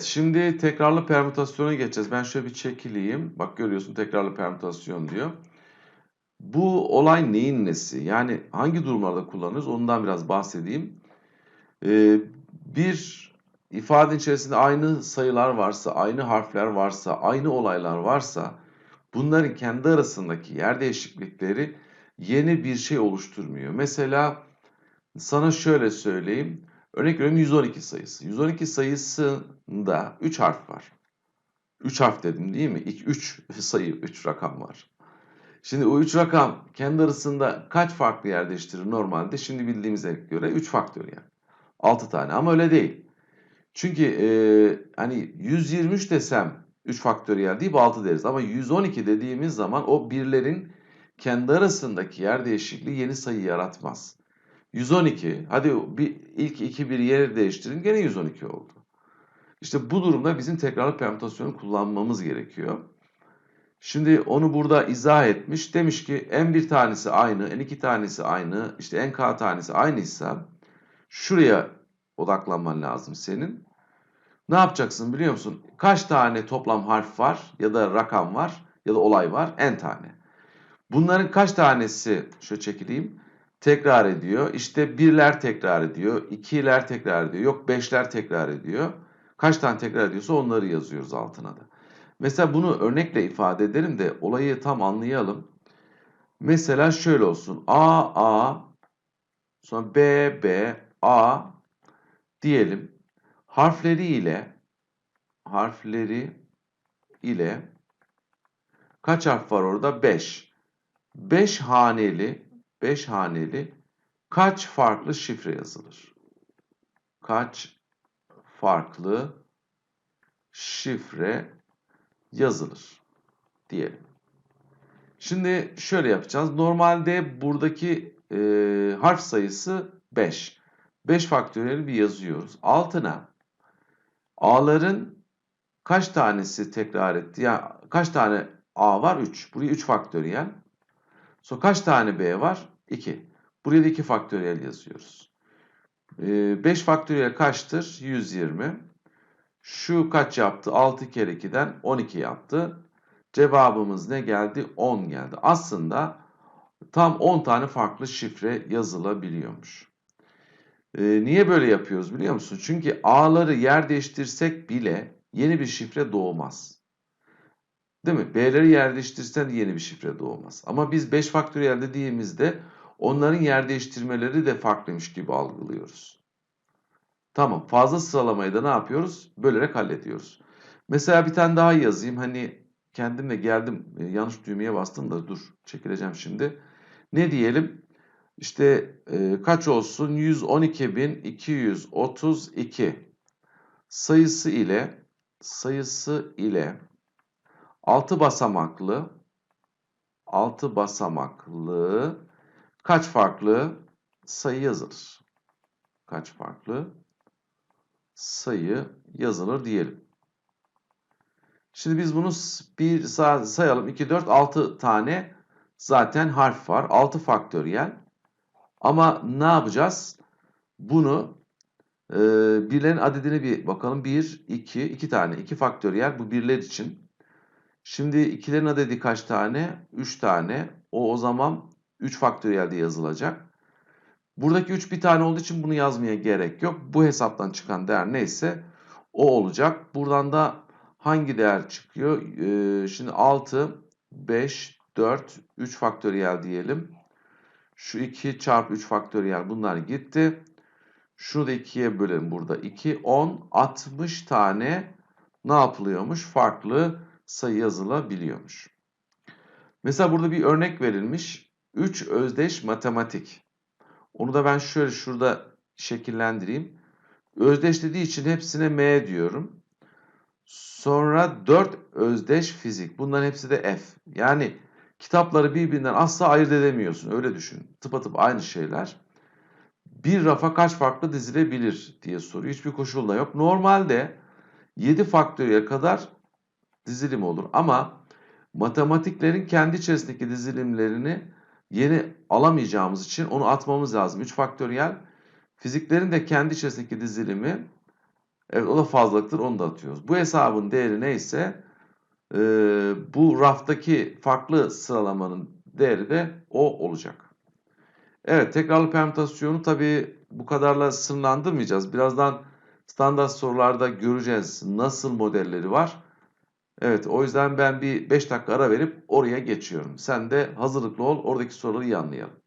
Evet, şimdi tekrarlı permütasyona geçeceğiz. Ben şöyle bir çekileyim. Bak görüyorsun tekrarlı permütasyon diyor. Bu olay neyin nesi? Yani hangi durumlarda kullanırız? Ondan biraz bahsedeyim. Ee, bir ifadenin içerisinde aynı sayılar varsa, aynı harfler varsa, aynı olaylar varsa bunların kendi arasındaki yer değişiklikleri yeni bir şey oluşturmuyor. Mesela sana şöyle söyleyeyim. Örnek veriyorum 112 sayısı. 112 sayısında 3 harf var. 3 harf dedim değil mi? 3 sayı, 3 rakam var. Şimdi o 3 rakam kendi arasında kaç farklı yer değiştirir normalde? Şimdi bildiğimize göre 3 faktöriyel. 6 tane ama öyle değil. Çünkü e, hani 123 desem 3 faktöriyel değil 6 deriz. Ama 112 dediğimiz zaman o birlerin kendi arasındaki yer değişikliği yeni sayı yaratmaz. 112. Hadi bir ilk iki bir yer değiştirin gene 112 oldu. İşte bu durumda bizim tekrarlı permütasyonu kullanmamız gerekiyor. Şimdi onu burada izah etmiş. Demiş ki en bir tanesi aynı, en iki tanesi aynı, işte en k tanesi aynıysa şuraya odaklanman lazım senin. Ne yapacaksın biliyor musun? Kaç tane toplam harf var ya da rakam var ya da olay var? En tane. Bunların kaç tanesi, şöyle çekileyim, tekrar ediyor. İşte birler tekrar ediyor, ikiler tekrar ediyor, yok beşler tekrar ediyor. Kaç tane tekrar ediyorsa onları yazıyoruz altına da. Mesela bunu örnekle ifade edelim de olayı tam anlayalım. Mesela şöyle olsun. A, A, sonra B, B, A diyelim. Harfleri ile harfleri ile kaç harf var orada? 5. 5 haneli 5 haneli kaç farklı şifre yazılır? Kaç farklı şifre yazılır diyelim. Şimdi şöyle yapacağız. Normalde buradaki e, harf sayısı 5. 5 faktöriyeli bir yazıyoruz. Altına A'ların kaç tanesi tekrar etti? Yani kaç tane A var? 3. Buraya 3 faktöriyel. Sonra kaç tane B var? 2. Buraya da 2 faktöriyel yazıyoruz. 5 faktöriyel kaçtır? 120. Şu kaç yaptı? 6 kere 2'den 12 yaptı. Cevabımız ne geldi? 10 geldi. Aslında tam 10 tane farklı şifre yazılabiliyormuş. Ee, niye böyle yapıyoruz biliyor musun? Çünkü A'ları yer değiştirsek bile yeni bir şifre doğmaz. Değil mi? B'leri yer değiştirsen yeni bir şifre doğmaz. Ama biz 5 faktöriyel dediğimizde onların yer değiştirmeleri de farklıymış gibi algılıyoruz. Tamam. Fazla sıralamayı da ne yapıyoruz? Bölerek hallediyoruz. Mesela bir tane daha yazayım. Hani kendim de geldim e, yanlış düğmeye bastım da dur çekileceğim şimdi. Ne diyelim? İşte e, kaç olsun? 112.232 sayısı ile sayısı ile 6 basamaklı 6 basamaklı kaç farklı sayı yazılır? Kaç farklı sayı yazılır diyelim. Şimdi biz bunu bir sayalım. 2, 4, 6 tane zaten harf var. 6 faktöriyel. Ama ne yapacağız? Bunu e, birlerin adedine bir bakalım. 1, 2, 2 tane. 2 faktöriyel bu birler için. Şimdi ikilerin adedi kaç tane? 3 tane. O o zaman 3 faktöriyelde yazılacak. Buradaki 3 bir tane olduğu için bunu yazmaya gerek yok. Bu hesaptan çıkan değer neyse o olacak. Buradan da hangi değer çıkıyor? Ee, şimdi 6, 5, 4, 3 faktöriyel diyelim. Şu 2 çarpı 3 faktöriyel bunlar gitti. Şunu da 2'ye bölelim burada. 2, 10, 60 tane ne yapılıyormuş? Farklı sayı yazılabiliyormuş. Mesela burada bir örnek verilmiş. 3 özdeş matematik. Onu da ben şöyle şurada şekillendireyim. Özdeş dediği için hepsine M diyorum. Sonra 4 özdeş fizik. Bunların hepsi de F. Yani kitapları birbirinden asla ayırt edemiyorsun. Öyle düşün. Tıpatıp aynı şeyler. Bir rafa kaç farklı dizilebilir diye soruyor. Hiçbir koşulda yok. Normalde 7 faktöriyel kadar dizilim olur. Ama matematiklerin kendi içerisindeki dizilimlerini yeni alamayacağımız için onu atmamız lazım. 3 faktöriyel. Fiziklerin de kendi içerisindeki dizilimi Evet o da fazlalıktır onu da atıyoruz. Bu hesabın değeri neyse e, bu raftaki farklı sıralamanın değeri de o olacak. Evet tekrarlı permütasyonu tabii bu kadarla sınırlandırmayacağız. Birazdan standart sorularda göreceğiz nasıl modelleri var. Evet o yüzden ben bir 5 dakika ara verip oraya geçiyorum. Sen de hazırlıklı ol oradaki soruları iyi anlayalım.